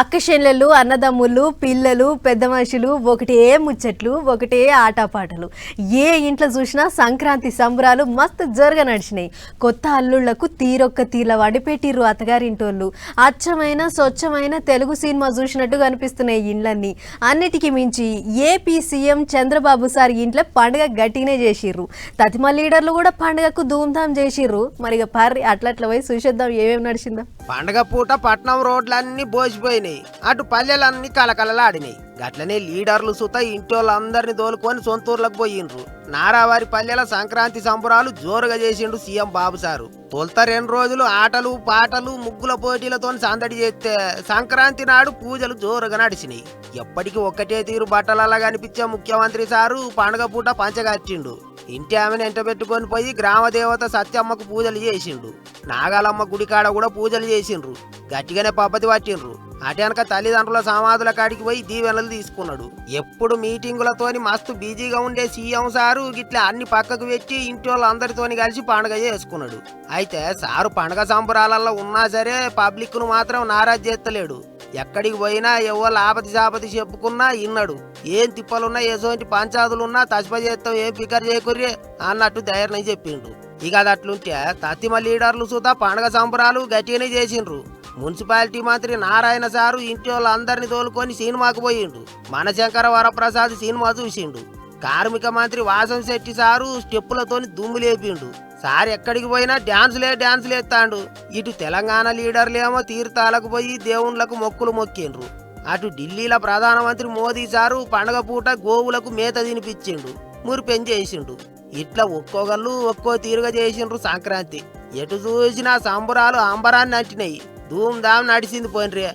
అక్కచెల్లెళ్ళు అన్నదమ్ముళ్ళు పిల్లలు పెద్ద మనుషులు ఒకటే ముచ్చట్లు ఒకటే ఆటపాటలు. ఏ ఇంట్లో చూసినా సంక్రాంతి సంబరాలు మస్తు జోరుగా నడిచినాయి. కొత్త అల్లుళ్ళకు తీరొక్క తీర్ల వడిపెట్టిర్రు అత్తగారింటోళ్ళు. అచ్చమైన స్వచ్ఛమైన తెలుగు సినిమా చూసినట్టు కనిపిస్తున్నాయి ఇండ్లన్నీ. అన్నిటికీ మించి ఏపీ సీఎం చంద్రబాబు సార్ ఇంట్లో పండుగ గట్టినే చేసిర్రు. తతిమ లీడర్లు కూడా పండుగకు ధూమ్ధాం చేసిర్రు. మరి ఇక పర్రి అట్లట్ల పోయి చూసేద్దాం ఏమేమి నడిచిందో. పండగ పూట పట్నం రోడ్లన్నీ బోసిపోయినాయి అటు పల్లెలన్నీ కలకలలాడినాయి గట్లనే లీడర్లు సుత ఇంటోళ్ళందరినీ తోలుకొని సొంతూర్లకు పోయిండ్రు. నారావారి పల్లెల సంక్రాంతి సంబరాలు జోరుగా చేసిండు సీఎం బాబు సారు. తొలుత రెండు రోజులు ఆటలు పాటలు ముగ్గుల పోటీలతో సందడి చేస్తే సంక్రాంతి నాడు పూజలు జోరుగా నడిచినాయి. ఎప్పటికీ ఒక్కటే తీరు బట్టలలా కనిపించే ముఖ్యమంత్రి సారు పండగ పూట పంచగట్టిండు ఇంటి ఆమెను ఎంటబెట్టుకొని పోయి గ్రామ దేవత సత్యమ్మకు పూజలు చేసిండు. నాగాలమ్మ గుడికాడ కూడా పూజలు చేసిండ్రు. గట్టిగానే పద్ధతి పట్టిండ్రు. అటెనక తల్లిదండ్రుల సమాధుల కాడికి పోయి దీవెనలు తీసుకున్నాడు. ఎప్పుడు మీటింగులతోని మస్తు బిజీగా ఉండే సీఎం సారు గిట్లా అన్ని పక్కకు పెట్టి ఇంటి వాళ్ళందరితోని కలిసి పండుగ చేసుకున్నాడు. అయితే సారు పండగ సంబరాలలో ఉన్నా సరే పబ్లిక్ను మాత్రం నారాజ్ చేస్తలేడు. ఎక్కడికి పోయినా ఎవరు ఆపతి సాపతి చెప్పుకున్నా ఇన్నాడు. ఏం తిప్పలున్నా ఎటువంటి పంచాదులున్నా తసిప చేస్తాం ఏం ఫికర్ చేయకుర్రే అన్నట్టు ధైర్యం చెప్పిండు. ఇక అది అట్లుంటే తత్తిమ లీడర్లు సుతా పండగ సంబరాలు గట్టిగానే చేసిండ్రు. మున్సిపాలిటీ మంత్రి నారాయణ సారు ఇంటి వాళ్ళందరినీ తోలుకొని సినిమాకు పోయిండు. మనశంకర వరప్రసాద్ సినిమా చూసిండు. కార్మిక మంత్రి వాసం శెట్టి సారు స్టెప్పులతోని దుమ్ము లేపిండు. సార్ ఎక్కడికి పోయినా డ్యాన్సులే డ్యాన్సులు ఎత్తాండు. ఇటు తెలంగాణ లీడర్లేమో తీర్థాలకు పోయి దేవుళ్ళకు మొక్కులు మొక్కిండ్రు. అటు ఢిల్లీల ప్రధానమంత్రి మోదీ సారు పండగ పూట గోవులకు మేత తినిపించిండు. మురిపెం చేసిండు ఇట్లా ఒక్కొక్కళ్ళు ఒక్కో తీరుగా చేసిండ్రు సంక్రాంతి. ఎటు చూసినా సంబరాలు అంబరాన్ని అంటినాయి. ధూమ్ ధామ్ నడిచింది పోయినరే